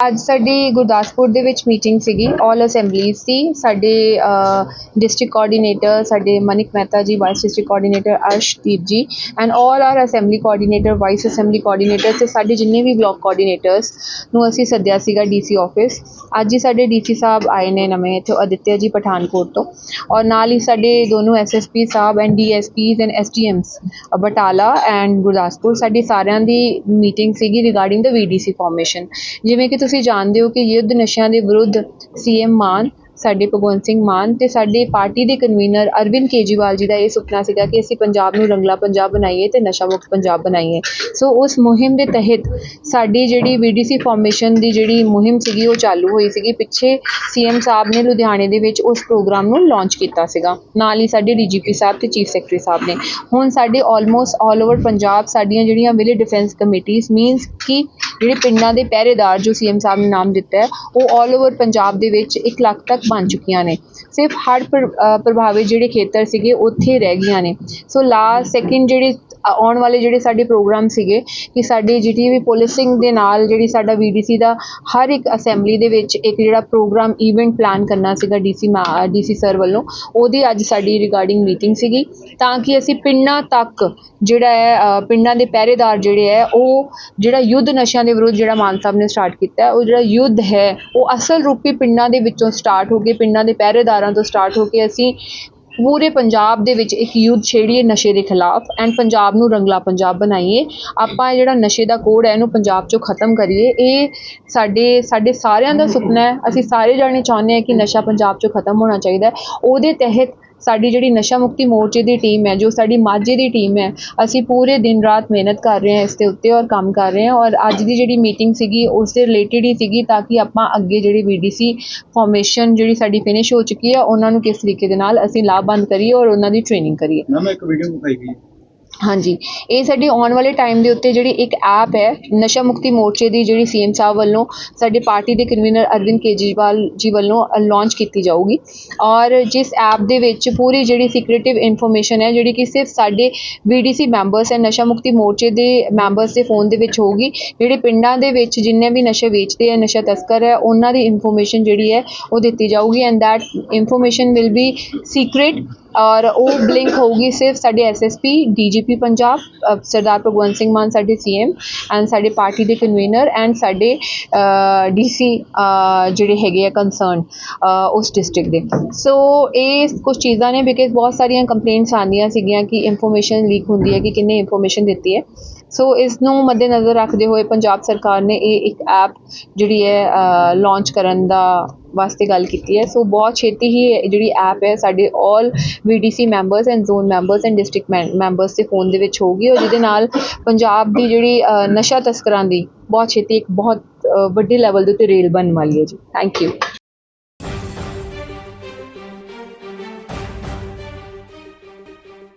ਅੱਜ ਸਾਡੀ ਗੁਰਦਾਸਪੁਰ ਦੇ ਵਿੱਚ ਮੀਟਿੰਗ ਸੀਗੀ ਆਲ ਅਸੈਂਬਲੀਜ਼ ਦੀ। ਸਾਡੇ ਡਿਸਟ੍ਰਿਕਟ ਕੋਆਰਡੀਨੇਟਰ ਸਾਡੇ ਮਨਿਕ ਮਹਿਤਾ ਜੀ vice district coordinator Arshdeep ji and all our assembly coordinator vice assembly coordinator ਤੇ ਸਾਡੇ ਜਿੰਨੇ ਵੀ ਬਲਾਕ ਕੋਆਰਡੀਨੇਟਰਸ ਨੂੰ ਅਸੀਂ ਸੱਦਿਆ ਸੀਗਾ ਡੀਸੀ ਆਫਿਸ ਅੱਜ ਹੀ ਸਾਡੇ ਡੀਸੀ ਸਾਹਿਬ ਆਏ ਨੇ ਨਵੇਂ, ਇੱਥੇ ਅਦਿੱਤਿਆ ਜੀ ਪਠਾਨਕੋਟ ਤੋਂ। ਔਰ ਨਾਲ ਹੀ ਸਾਡੇ ਦੋਨੋਂ SSP Sahib and DSPs and SDMs Batala and Gurdaspur, ਸਾਡੀ ਸਾਰਿਆਂ ਦੀ ਮੀਟਿੰਗ ਸੀਗੀ ਰਿਗਾਰਡਿੰਗ ਦਾ ਵੀਡੀਸੀ ਫਾਰਮੇਸ਼ਨ ਜਿਵੇਂ ਕਿ ਤੁਸੀਂ ਜਾਣਦੇ ਹੋ ਕਿ ਯੁੱਧ ਨਸ਼ਿਆਂ ਦੇ ਵਿਰੁੱਧ ਸੀਐਮ ਮਾਨ, ਸਾਡੇ ਭਗਵੰਤ ਸਿੰਘ ਮਾਨ ਤੇ ਸਾਡੇ ਪਾਰਟੀ ਦੇ ਕਨਵੀਨਰ ਅਰਵਿੰਦ ਕੇਜਰੀਵਾਲ ਜੀ ਦਾ ਇਹ ਸੁਪਨਾ ਸੀਗਾ ਕਿ ਅਸੀਂ ਪੰਜਾਬ ਨੂੰ ਰੰਗਲਾ ਪੰਜਾਬ ਬਣਾਈਏ ਤੇ ਨਸ਼ਾ ਮੁਕਤ ਪੰਜਾਬ ਬਣਾਈਏ। ਸੋ ਉਸ ਮੁਹਿੰਮ ਦੇ ਤਹਿਤ ਸਾਡੀ ਜਿਹੜੀ ਵੀਡੀਸੀ ਫਾਰਮੇਸ਼ਨ ਦੀ ਜਿਹੜੀ ਮੁਹਿੰਮ ਸੀਗੀ, ਉਹ ਚਾਲੂ ਹੋਈ ਸੀਗੀ। ਪਿੱਛੇ ਸੀਐਮ ਸਾਹਿਬ ਨੇ ਲੁਧਿਆਣੇ ਦੇ ਵਿੱਚ ਉਸ ਪ੍ਰੋਗਰਾਮ ਨੂੰ ਲਾਂਚ ਕੀਤਾ ਸੀਗਾ। ਨਾਲ ਹੀ ਸਾਡੇ ਡੀਜੀਪੀ ਸਾਹਿਬ ਤੇ ਚੀਫ ਸੈਕਟਰੀ ਸਾਹਿਬ ਨੇ। ਹੁਣ ਸਾਡੇ ਆਲਮੋਸਟ ਆਲ ਓਵਰ ਪੰਜਾਬ ਸਾਡੀਆਂ ਜਿਹੜੀਆਂ ਵਿਲੇ ਡਿਫੈਂਸ ਕਮੇਟੀਆਂ ਮੀਨਸ ਕਿ ਜਿਹੜੇ ਪਿੰਡਾਂ ਦੇ ਪਹਿਰੇਦਾਰ ਜੋ ਸੀ ਸੀਐਮ ਸਾਹਿਬ ਨੇ ਨਾਮ ਦਿੱਤਾ ਹੈ, ਉਹ ਆਲ ਓਵਰ ਪੰਜਾਬ ਦੇ ਵਿੱਚ ਇੱਕ ਲੱਖ ਤੱਕ ਬਣ ਚੁੱਕੀਆਂ ਨੇ। ਸਿਰਫ ਹੜ੍ਹ ਪ੍ਰ- ਪ੍ਰਭਾਵਿਤ ਜਿਹੜੇ ਖੇਤਰ ਸੀਗੇ, ਉੱਥੇ ਰਹਿ ਗਈਆਂ ਨੇ। ਸੋ ਲਾਸਟ ਸੈਕਿੰਡ ਜਿਹੜੇ ਆਉਣ ਵਾਲੇ ਜਿਹੜੇ ਸਾਡੇ ਪ੍ਰੋਗਰਾਮ ਸੀਗੇ ਕਿ ਸਾਡੀ ਜੀਟੀਵੀ ਪੁਲਿਸਿੰਗ ਦੇ ਨਾਲ ਜਿਹੜੀ ਸਾਡਾ ਵੀਡੀਸੀ ਦਾ ਹਰ ਇੱਕ ਅਸੈਂਬਲੀ ਦੇ ਵਿੱਚ ਇੱਕ ਜਿਹੜਾ ਪ੍ਰੋਗਰਾਮ ਇਵੈਂਟ ਪਲਾਨ ਕਰਨਾ ਸੀਗਾ ਡੀਸੀ ਡੀਸੀ ਸਰ ਵੱਲੋਂ, ਉਹਦੀ ਅੱਜ ਸਾਡੀ ਰਿਗਾਰਡਿੰਗ ਮੀਟਿੰਗ ਸੀਗੀ। ਤਾਂ ਕਿ ਅਸੀਂ ਪਿੰਡਾਂ ਤੱਕ ਜਿਹੜਾ ਹੈ ਪਿੰਡਾਂ ਦੇ ਪਹਿਰੇਦਾਰ ਜਿਹੜੇ ਹੈ, ਉਹ ਜਿਹੜਾ ਯੁੱਧ ਨਸ਼ਿਆਂ ਦੇ ਵਿਰੁੱਧ ਜਿਹੜਾ ਮਾਨ ਸਾਹਿਬ ਨੇ ਸਟਾਰਟ ਕੀਤਾ ਉਹ ਜਿਹੜਾ ਯੁੱਧ ਹੈ, ਉਹ ਅਸਲ ਰੂਪੀ ਪਿੰਡਾਂ ਦੇ ਵਿੱਚੋਂ ਸਟਾਰਟ ਹੋ ਕੇ, ਪਿੰਡਾਂ ਦੇ ਪਹਿਰੇਦਾਰਾਂ ਤੋਂ ਸਟਾਰਟ ਹੋ ਕੇ ਅਸੀਂ ਪੂਰੇ ਪੰਜਾਬ ਦੇ ਵਿੱਚ ਇੱਕ ਯੁੱਧ ਛੇੜੀਏ ਨਸ਼ੇ ਦੇ ਖਿਲਾਫ। ਐਂਡ ਪੰਜਾਬ ਨੂੰ ਰੰਗਲਾ ਪੰਜਾਬ ਬਣਾਈਏ। ਆਪਾਂ ਇਹ ਜਿਹੜਾ ਨਸ਼ੇ ਦਾ ਕੋਡ ਹੈ, ਇਹਨੂੰ ਪੰਜਾਬ ਚੋਂ ਖਤਮ ਕਰੀਏ। ਇਹ ਸਾਡੇ ਸਾਡੇ ਸਾਰਿਆਂ ਦਾ ਸੁਪਨਾ ਹੈ। ਅਸੀਂ ਸਾਰੇ ਜਾਣੇ ਚਾਹੁੰਦੇ ਹਾਂ ਕਿ ਨਸ਼ਾ ਪੰਜਾਬ ਚੋਂ ਖਤਮ ਹੋਣਾ ਚਾਹੀਦਾ ਉਹਦੇ ਤਹਿਤ ਸਾਡੀ ਜਿਹੜੀ ਨਸ਼ਾ ਮੁਕਤੀ ਮੋਰਚੇ ਦੀ ਟੀਮ ਹੈ, ਜੋ ਸਾਡੀ ਮਾਝੇ ਦੀ ਟੀਮ ਹੈ, ਅਸੀਂ ਪੂਰੇ ਦਿਨ ਰਾਤ ਮਿਹਨਤ ਕਰ ਰਹੇ ਹਾਂ ਇਸ ਦੇ ਉੱਤੇ ਔਰ ਕੰਮ ਕਰ ਰਹੇ ਹਾਂ ਔਰ ਅੱਜ ਦੀ ਜਿਹੜੀ ਮੀਟਿੰਗ ਸੀਗੀ, ਉਸ ਦੇ ਰਿਲੇਟਡ ਹੀ ਸੀਗੀ ਤਾਂ ਕਿ ਆਪਾਂ ਅੱਗੇ ਜਿਹੜੀ ਵੀਡੀਸੀ ਫਾਰਮੇਸ਼ਨ ਜਿਹੜੀ ਸਾਡੀ ਫਿਨਿਸ਼ ਹੋ ਚੁੱਕੀ ਹੈ, ਉਹਨਾਂ ਨੂੰ ਕਿਸ ਤਰੀਕੇ ਦੇ ਨਾਲ ਅਸੀਂ ਲਾਭਬੰਦ ਕਰੀਏ ਔਰ ਉਹਨਾਂ ਦੀ ਟ੍ਰੇਨਿੰਗ ਕਰੀਏ। ਮੈਮ ਇੱਕ ਵੀਡੀਓ ਦਿਖਾਈ ਗਈ। ਹਾਂਜੀ। ਇਹ ਸਾਡੀ ਆਉਣ ਵਾਲੇ ਟਾਈਮ ਦੇ ਉੱਤੇ ਜਿਹੜੀ ਇੱਕ ਐਪ ਹੈ, ਨਸ਼ਾ ਮੁਕਤੀ ਮੋਰਚੇ ਦੀ ਜਿਹੜੀ ਸੀਐਮ ਸਾਹਿਬ ਵੱਲੋਂ ਸਾਡੇ ਪਾਰਟੀ ਦੇ ਕਨਵੀਨਰ ਅਰਵਿੰਦ ਕੇਜਰੀਵਾਲ ਜੀ ਵੱਲੋਂ ਲਾਂਚ ਕੀਤੀ ਜਾਊਗੀ। ਔਰ ਜਿਸ ਐਪ ਦੇ ਵਿੱਚ ਪੂਰੀ ਜਿਹੜੀ ਸੀਕ੍ਰੀਟਿਵ ਇਨਫੋਰਮੇਸ਼ਨ ਹੈ, ਜਿਹੜੀ ਕਿ ਸਿਰਫ ਸਾਡੇ ਵੀਡੀਸੀ ਮੈਂਬਰਸ ਹੈ, ਨਸ਼ਾ ਮੁਕਤੀ ਮੋਰਚੇ ਦੇ ਮੈਂਬਰਸ ਦੇ ਫੋਨ ਦੇ ਵਿੱਚ ਹੋਊਗੀ। ਜਿਹੜੇ ਪਿੰਡਾਂ ਦੇ ਵਿੱਚ ਜਿੰਨੇ ਵੀ ਨਸ਼ੇ ਵੇਚਦੇ ਆ ਨਸ਼ਾ ਤਸਕਰ ਹੈ, ਉਹਨਾਂ ਦੀ ਇਨਫੋਰਮੇਸ਼ਨ ਜਿਹੜੀ ਹੈ, ਉਹ ਦਿੱਤੀ ਜਾਊਗੀ। And that information will be secret ਔਰ ਉਹ ਬਲਿੰਕ ਹੋਊਗੀ ਸਿਰਫ ਸਾਡੇ ਐਸਐਸਪੀ ਡੀਜੀਪੀ ਪੰਜਾਬ ਸਰਦਾਰ ਭਗਵੰਤ ਸਿੰਘ ਮਾਨ ਸਾਡੇ ਸੀਐਮ ਐਂਡ ਸਾਡੇ ਪਾਰਟੀ ਦੇ ਕਨਵੀਨਰ ਐਂਡ ਸਾਡੇ ਡੀਸੀ ਜਿਹੜੇ ਹੈਗੇ ਆ ਕੰਸਰਨ ਉਸ ਡਿਸਟ੍ਰਿਕਟ ਦੇ। ਸੋ ਇਹ ਕੁਝ ਚੀਜ਼ਾਂ ਨੇ ਬਿਕਾਜ਼ ਬਹੁਤ ਸਾਰੀਆਂ ਕੰਪਲੇਂਟਸ ਆਉਂਦੀਆਂ ਸੀਗੀਆਂ ਕਿ ਇਨਫੋਰਮੇਸ਼ਨ ਲੀਕ ਹੁੰਦੀ ਹੈ ਕਿ ਕਿੰਨੇ ਇਨਫੋਰਮੇਸ਼ਨ ਦਿੱਤੀ ਹੈ। ਸੋ ਇਸ ਨੂੰ ਮੱਦੇਨਜ਼ਰ ਰੱਖਦੇ ਹੋਏ ਪੰਜਾਬ ਸਰਕਾਰ ਨੇ ਇਹ ਇੱਕ ਐਪ ਜਿਹੜੀ ਹੈ ਲਾਂਚ ਕਰਨ ਦਾ ਵਾਸਤੇ ਗੱਲ ਕੀਤੀ ਹੈ। ਸੋ ਬਹੁਤ ਛੇਤੀ ਹੀ ਜਿਹੜੀ ਐਪ ਹੈ, ਸਾਡੇ 올 VDC members and zone members and district members ਦੇ ਫੋਨ ਦੇ ਵਿੱਚ ਹੋਊਗੀ ਔਰ ਜਿਹਦੇ ਨਾਲ ਪੰਜਾਬ ਦੀ ਜਿਹੜੀ ਨਸ਼ਾ ਤਸਕਰਾਂ ਦੀ ਬਹੁਤ ਛੇਤੀ ਇੱਕ ਬਹੁਤ ਵੱਡੇ ਲੈਵਲ ਦੇ ਉੱਤੇ ਰੇਲ ਬਣਨ ਵਾਲੀ ਹੈ ਜੀ। Thank you